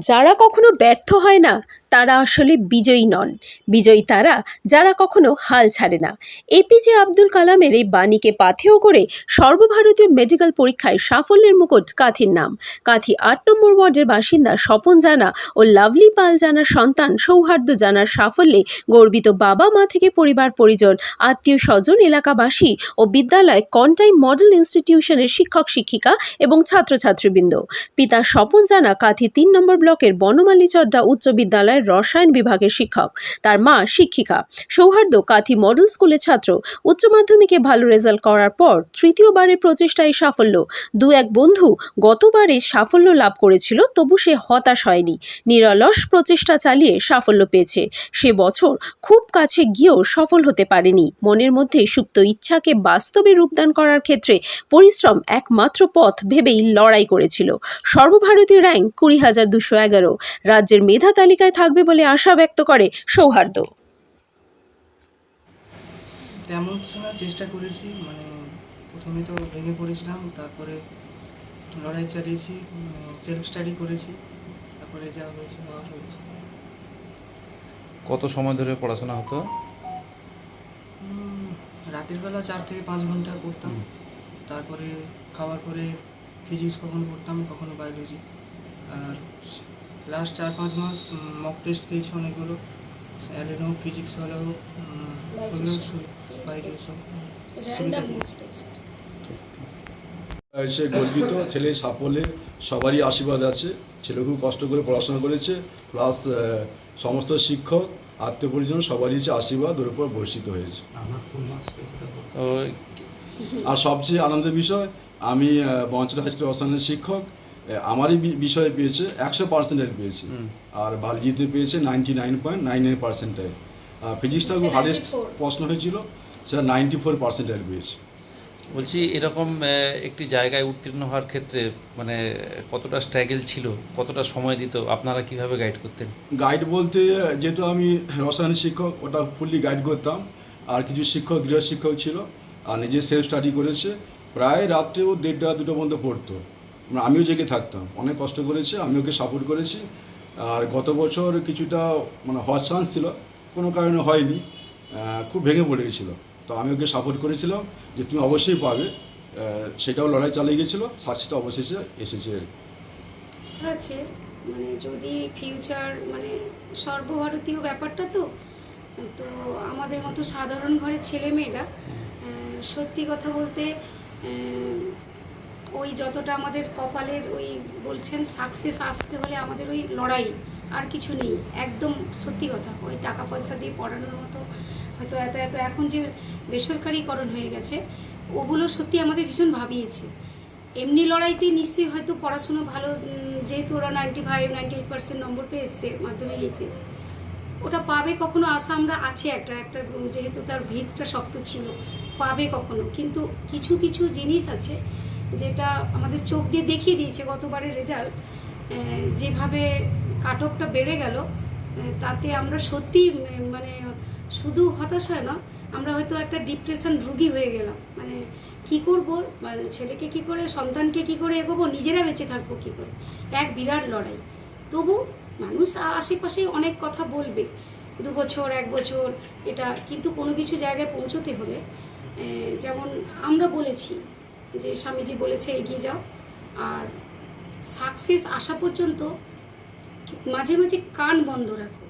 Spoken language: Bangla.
যারা কখনো ব্যর্থ হয় না তারা আসলে বিজয়ী নন। বিজয়ী তারা, যারা কখনো হাল ছাড়ে না। এপিজে আব্দুল কালামের এই বাণীকে পাথেয় করে সর্বভারতীয় মেডিকেল পরীক্ষায় সাফল্যের মুকুট কাথির নাম। কাথি আট নম্বর ওয়ার্ডের বাসিন্দা স্বপন জানা ও লাভলি পাল জানার সন্তান সৌহার্দ্য জানার সাফল্যে গর্বিত বাবা মা থেকে পরিবার পরিজন, আত্মীয় স্বজন, এলাকাবাসী ও বিদ্যালয় কন্টাই মডেল ইনস্টিটিউশনের শিক্ষক শিক্ষিকা এবং ছাত্রছাত্রীবৃন্দ। পিতা স্বপন জানা কাথি তিন নম্বর ব্লকের বনমালী চড্ডা উচ্চ বিদ্যালয়ের রসায়ন বিভাগের শিক্ষক। তার মা শিক্ষিকা। সৌহার্দ্য কাথি মডেল স্কুলের ছাত্র। উচ্চ মাধ্যমিকে ভালো রেজাল্ট করার পর তৃতীয়বারের প্রচেষ্টায় সাফল্য। দু এক বন্ধু গতবারে সাফল্য লাভ করেছিল, তবু সে হতাশ হয়নি। নিরলস প্রচেষ্টা চালিয়ে সাফল্য পেয়েছে। সে বছর খুব কাছে গিয়েও সফল হতে পারেনি। মনের মধ্যে সুপ্ত ইচ্ছাকে বাস্তবে রূপদান করার ক্ষেত্রে পরিশ্রম একমাত্র পথ ভেবেই লড়াই করেছিল। সর্বভারতীয় র্যাঙ্ক কুড়ি হাজার দুশো এগারো। রাজ্যের মেধা তালিকায় থাকবে বলে আশা ব্যক্ত করে সৌহার্দ্য। তেমন শোনার চেষ্টা করেছি। মানে প্রথমে তো ভেঙে পড়েছিলাম তারপরে লড়াই চালিয়েছি সেলফ স্টাডি করেছি তারপরে যা হয়েছে হওয়া হয়েছে। কত সময় ধরে পড়াশোনা হতো? রাতের বেলা চার থেকে পাঁচ ঘণ্টা পড়তাম। তারপরে খাওয়ার পরে ফিজিক্স কখনো পড়তাম কখনো বায়োলজি আর লাস্ট চার পাঁচ মাস মক টেস্ট দিয়েছি অনেকগুলো। অ্যালেনো ফিজিক্স সুবিধা পেয়েছি। সে গর্বিত ছেলে সাফল্যে সবারই আশীর্বাদ আছে। ছেলে খুব কষ্ট করে পড়াশোনা করেছে প্লাস সমস্ত শিক্ষক আত্মীয় পরিজন সবারই হচ্ছে আশীর্বাদ ওর উপর বর্ষিত হয়েছে। আর সবচেয়ে আনন্দের বিষয় আমি বঞ্চল হাই স্কুল রসায়নের শিক্ষক আমারই বি- বিষয়ে পেয়েছে একশো পার্সেন্টের পেয়েছে। হুম। আর বালজিতে পেয়েছে ninety nine point nine nine পার্সেন্টের ফিজিক্সটা খুব হারেস্ট প্রশ্ন হয়েছিল সেটা নাইনটি ফোর পার্সেন্টের পেয়েছে। বলছি এরকম একটি জায়গায় উত্তীর্ণ হওয়ার ক্ষেত্রে মানে কতটা স্ট্রাগল ছিল কতটা সময় দিত আপনারা কীভাবে গাইড করতেন? গাইড বলতে যেহেতু আমি রসায়ন শিক্ষক ওটা ফুললি গাইড করতাম। আর কিছু শিক্ষক গৃহ শিক্ষক ছিল আর নিজে সেলফ স্টাডি করেছে। প্রায় রাত্রেও দেড়টা দুটো পর্যন্ত পড়তো। আমিও জেগে থাকতাম। অনেক কষ্ট করেছে আমি ওকে সাপোর্ট করেছি। আর গত বছর কিছুটা মানে হওয়ার চান্স ছিল কোনো কারণে হয়নি খুব ভেঙে পড়ে গেছিল। তো আমি ওকে সাপোর্ট করেছিলাম যে তুমি অবশ্যই পাবে সেটাও লড়াই চালিয়ে গেছিল সাকসেসটা অবশেষে এসেছে। আর আছে মানে যদি ফিউচার মানে সর্বভারতীয় ব্যাপারটা তো তো আমাদের মতো সাধারণ ঘরের ছেলেমেয়েরা আহ, সত্যি কথা বলতে ওই যতটা আমাদের কপালের ওই বলছেন সাকসেস আসতে হলে আমাদের ওই লড়াই, আর কিছু নেই। একদম সত্যি কথা। ওই টাকা পয়সা দিয়ে পড়ানোর মতো হয়তো এত এত। এখন যে বেসরকারিকরণ হয়ে গেছে, ওগুলো সত্যি আমাদের ভীষণ ভাবিয়েছে। এমনি লড়াইতে নিশ্চয়ই হয়তো পড়াশুনো ভালো যেহেতু ওরা ninety five ninety eight percent নম্বর পেয়ে এসছে, মাধ্যমিক এইচএস। ওটা পাবে কখনো? আশা আমরা আছে একটা একটা যেহেতু তার ভিতটা শক্ত ছিল, পাবে কখনো? কিন্তু কিছু কিছু জিনিস আছে যেটা আমাদের চোখ দিয়ে দেখিয়ে দিয়েছে গতবারের রেজাল্ট যেভাবে কাটকটা বেড়ে গেল তাতে আমরা সত্যি মানে শুধু হতাশা না, আমরা হয়তো একটা ডিপ্রেশন রুগী হয়ে গেলাম। মানে কি করব? ছেলেকে কি করে, সন্তানকে কি করে এগোবো? নিজেরা বেঁচে থাকব কি করে? এক বিরাট লড়াই। তবু মানুষ আশেপাশে অনেক কথা বলবে, দু বছর, এক বছর, এটা, কিন্তু কোনো কিছু জায়গায় পৌঁছতে হলে যেমন আমরা বলেছি যে স্বামীজি বলেছে এগিয়ে যাও। আর সাকসেস আসা পর্যন্ত মাঝে মাঝে কান বন্ধ রাখো।